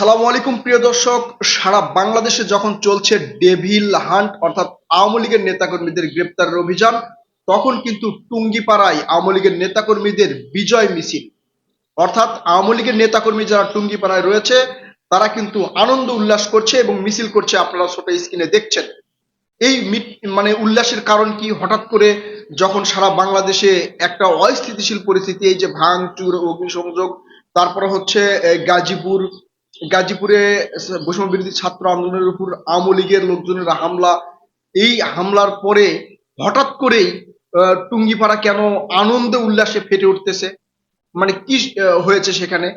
আসসালামু আলাইকুম, প্রিয় দর্শক। সারা বাংলাদেশে যখন চলছে ডেভিল হান্ট, অর্থাৎ আওয়ামী লীগের নেতাকর্মীদের গ্রেপ্তারের অভিযান, তখন কিন্তু টুঙ্গিপাড়ায় আওয়ামী লীগের নেতাকর্মীদের বিজয় মিছিল। অর্থাৎ আওয়ামী লীগের নেতাকর্মী যারা টুঙ্গিপাড়ায় রয়েছে, তারা কিন্তু আনন্দ উল্লাস করছে এবং মিছিল করছে আপনারা ছোট স্ক্রিনে দেখছেন। এই মানে উল্লাসের কারণ কি? হঠাৎ করে যখন সারা বাংলাদেশে একটা অস্থিতিশীল পরিস্থিতি, এই যে ভাঙচুর, অগ্নিসংযোগ, তারপরে হচ্ছে গাজীপুর গাজীপুরে বৈষম্য বিরোধী ছাত্র আন্দোলনের উপর আওয়ামী লীগের লোকজনের হামলা। এই হামলার পরে হঠাৎ করেই টুঙ্গিপাড়া কেন আনন্দে উল্লাসে ফেটে উঠতেছে? মানে কি হয়েছে সেখানে?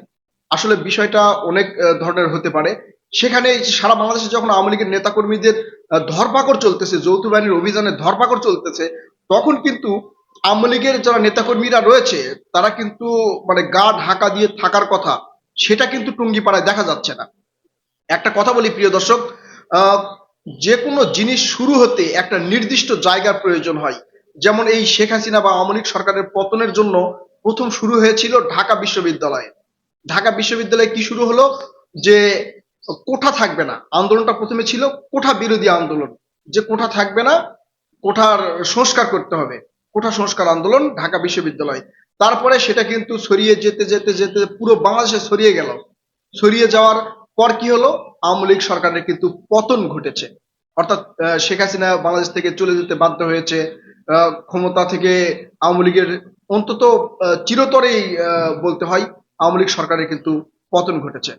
আসলে বিষয়টা অনেক ধরনের হতে পারে। সেখানে সারা বাংলাদেশে যখন আওয়ামী লীগের নেতাকর্মীদের ধরপাকড় চলতেছে, যৌথ বাহিনীর অভিযানে ধরপাকড় চলতেছে, তখন কিন্তু আওয়ামী লীগের যারা নেতাকর্মীরা রয়েছে, তারা কিন্তু মানে গা ঢাকা দিয়ে থাকার কথা। সেটা কিন্তু টুঙ্গিপাড়ায় দেখা যাচ্ছে না। একটা কথা বলি প্রিয় দর্শক যে কোনো জিনিস শুরু হতে একটা নির্দিষ্ট জায়গার প্রয়োজন হয়। যেমন এই শেখ হাসিনা বা আওয়ামী সরকারের পতনের জন্য প্রথম শুরু হয়েছিল ঢাকা বিশ্ববিদ্যালয়ে। ঢাকা বিশ্ববিদ্যালয়ে কি শুরু হলো? যে কোঠা থাকবে না। আন্দোলনটা প্রথমে ছিল কোঠা বিরোধী আন্দোলন। যে কোঠা থাকবে না, কোঠার সংস্কার করতে হবে। কোঠা সংস্কার আন্দোলন ঢাকা বিশ্ববিদ্যালয়। তারপরে সেটা কিন্তু ছড়িয়ে যেতে যেতে যেতে পুরো বাংলাদেশে ছড়িয়ে গেল। ছড়িয়ে যাওয়ার পর কি হলো? আওয়ামী লীগ সরকারের কিন্তু পতন ঘটেছে। অর্থাৎ শেখ হাসিনা বাংলাদেশ থেকে চলে যেতে বাধ্য হয়েছে। ক্ষমতা থেকে আওয়ামী লীগের অন্তত চিরতরেই বলতে হয়, আওয়ামী লীগ সরকারের কিন্তু পতন ঘটেছে।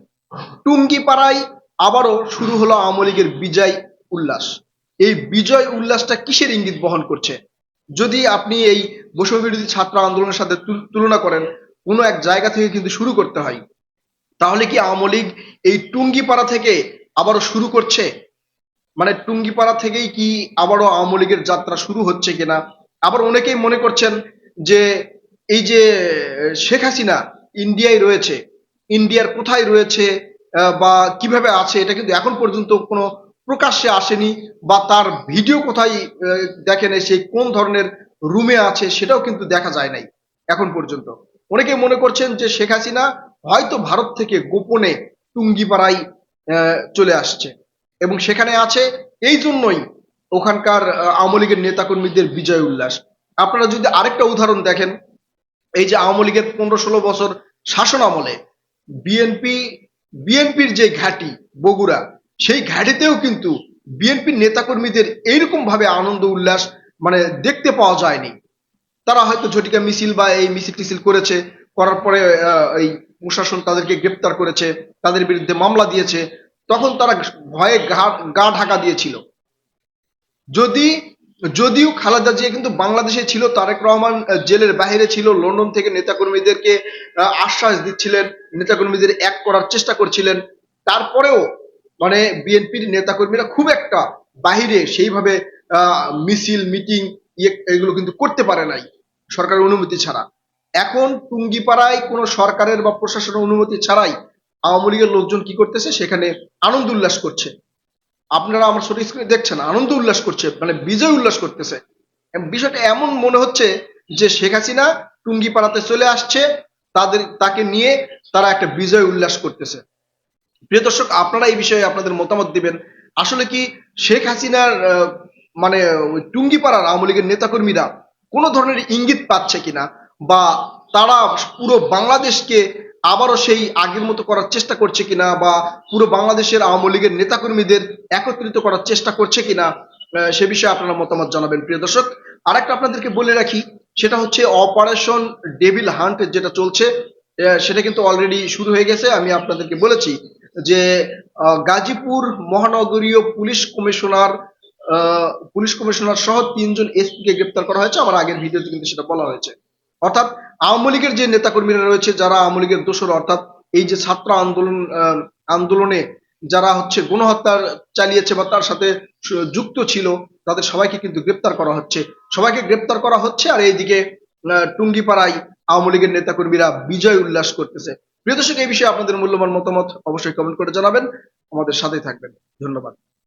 টুঙ্গিপাড়ায় আবারও শুরু হলো আওয়ামী লীগের বিজয় উল্লাস। এই বিজয় উল্লাসটা কিসের ইঙ্গিত বহন করছে? যদি আপনি এই বৈষম্য বিরোধী ছাত্র আন্দোলনের সাথে তুলনা করেন, কোনো এক জায়গা থেকে কিন্তু শুরু করতে হয়। তাহলে কি আওয়ামী লীগ এই টুঙ্গিপাড়া থেকে আবারও শুরু করছে? মানে টুঙ্গিপাড়া থেকেই কি আবারও আওয়ামী লীগের যাত্রা শুরু হচ্ছে কিনা? আবার অনেকেই মনে করছেন যে এই যে শেখ হাসিনা ইন্ডিয়ায় রয়েছে, ইন্ডিয়ার কোথায় রয়েছে বা কীভাবে আছে, এটা কিন্তু এখন পর্যন্ত কোনো প্রকাশ্যে আসেনি বা তার ভিডিও কোথায় দেখেন সেই কোন ধরনের রুমে আছে সেটাও কিন্তু দেখা যায় নাই এখন পর্যন্ত। অনেকে মনে করছেন যে শেখ হাসিনা হয়তো ভারত থেকে গোপনে টুঙ্গিপাড়ায় চলে আসছে এবং সেখানে আছে এই জন্যই ওখানকার আওয়ামী লীগের নেতাকর্মীদের বিজয় উল্লাস। আপনারা যদি আরেকটা উদাহরণ দেখেন, এই যে আওয়ামী লীগের পনেরো ষোলো বছর শাসন আমলে বিএনপি, বিএনপির যে ঘাঁটি, বগুড়া সেই ঘাঁটিতেও কিন্তু বিএনপির নেতাকর্মীদের এইরকম ভাবে আনন্দ, উল্লাস মানে দেখতে পাওয়া যায়নি। তারা হয়তো ঝটিকা মিছিল বা এই মিছিল টিছিল করেছে, করার পরে এই প্রশাসন তাদেরকে গ্রেপ্তার করেছে, তাদের বিরুদ্ধে মামলা দিয়েছে, তখন তারা ভয়ে গা ঢাকা দিয়েছিল। যদি, যদিও খালেদা জিয়া কিন্তু বাংলাদেশে ছিল, তারেক রহমান জেলের বাইরে ছিল, লন্ডন থেকে নেতাকর্মীদেরকে আশ্বাস দিচ্ছিলেন, নেতাকর্মীদের এক করার চেষ্টা করছিলেন, তারপরেও মানে বিএনপির নেতাকর্মীরা খুব একটা বাহিরে সেইভাবে মিছিল, মিটিং এগুলো কিন্তু করতে পারে নাই সরকারের অনুমতি ছাড়া। এখন টুঙ্গিপাড়ায় কোনো সরকারের বা প্রশাসনের অনুমতি ছাড়াই আওয়ামী লীগের লোকজন কি করতেছে? সেখানে আনন্দ উল্লাস করছে। আপনারা আমার ছোট স্ক্রিনে দেখছেন, আনন্দ উল্লাস করছে মানে বিজয় উল্লাস করতেছে। বিষয়টা এমন মনে হচ্ছে যে শেখ হাসিনা টুঙ্গিপাড়াতে চলে আসছে, তাদের, তাকে নিয়ে তারা একটা বিজয় উল্লাস করতেছে। প্রিয় দর্শক, আপনারা এই বিষয়ে আপনাদের মতামত দিবেন। আসলে কি শেখ হাসিনার মানে টুঙ্গিপাড়ার আওয়ামী লীগের নেতাকর্মীরা কোনো ধরনের ইঙ্গিত পাচ্ছে কিনা বা তারা পুরো বাংলাদেশকে আবারও সেই আগের মতো করার চেষ্টা করছে কিনা বা পুরো বাংলাদেশের আওয়ামী লীগের নেতাকর্মীদের একত্রিত করার চেষ্টা করছে কিনা সে বিষয়ে আপনারা মতামত জানাবেন। প্রিয় দর্শক, আরেকটা আপনাদেরকে বলে রাখি, সেটা হচ্ছে অপারেশন ডেভিল হান্ট যেটা চলছে সেটা কিন্তু অলরেডি শুরু হয়ে গেছে। আমি আপনাদেরকে বলেছি যে গাজীপুর মহানগরীয় পুলিশ কমিশনার পুলিশ কমিশনার সহ তিনজন এসপি কে গ্রেপ্তার করা হয়েছে। আমার আগের ভিডিওতে কিন্তু সেটা বলা হয়েছে। অর্থাৎ আওয়ামী লীগের যে নেতাকর্মীরা রয়েছে, যারা আওয়ামী লীগের দোষর, অর্থাৎ এই যে ছাত্র আন্দোলন আন্দোলনে যারা হচ্ছে গণহত্যা চালিয়েছে বা তার সাথে যুক্ত ছিল, তাদের সবাইকে কিন্তু গ্রেপ্তার করা হচ্ছে। সবাইকে গ্রেপ্তার করা হচ্ছে আর এইদিকে টুঙ্গিপাড়ায় আওয়ামী লীগের নেতাকর্মীরা বিজয় উল্লাস করতেছে। প্রিয় দর্শক, এই বিষয়ে আপনাদের মূল্যবান মতামত অবশ্যই কমেন্ট করে জানাবেন। আমাদের সাথেই থাকবেন। ধন্যবাদ।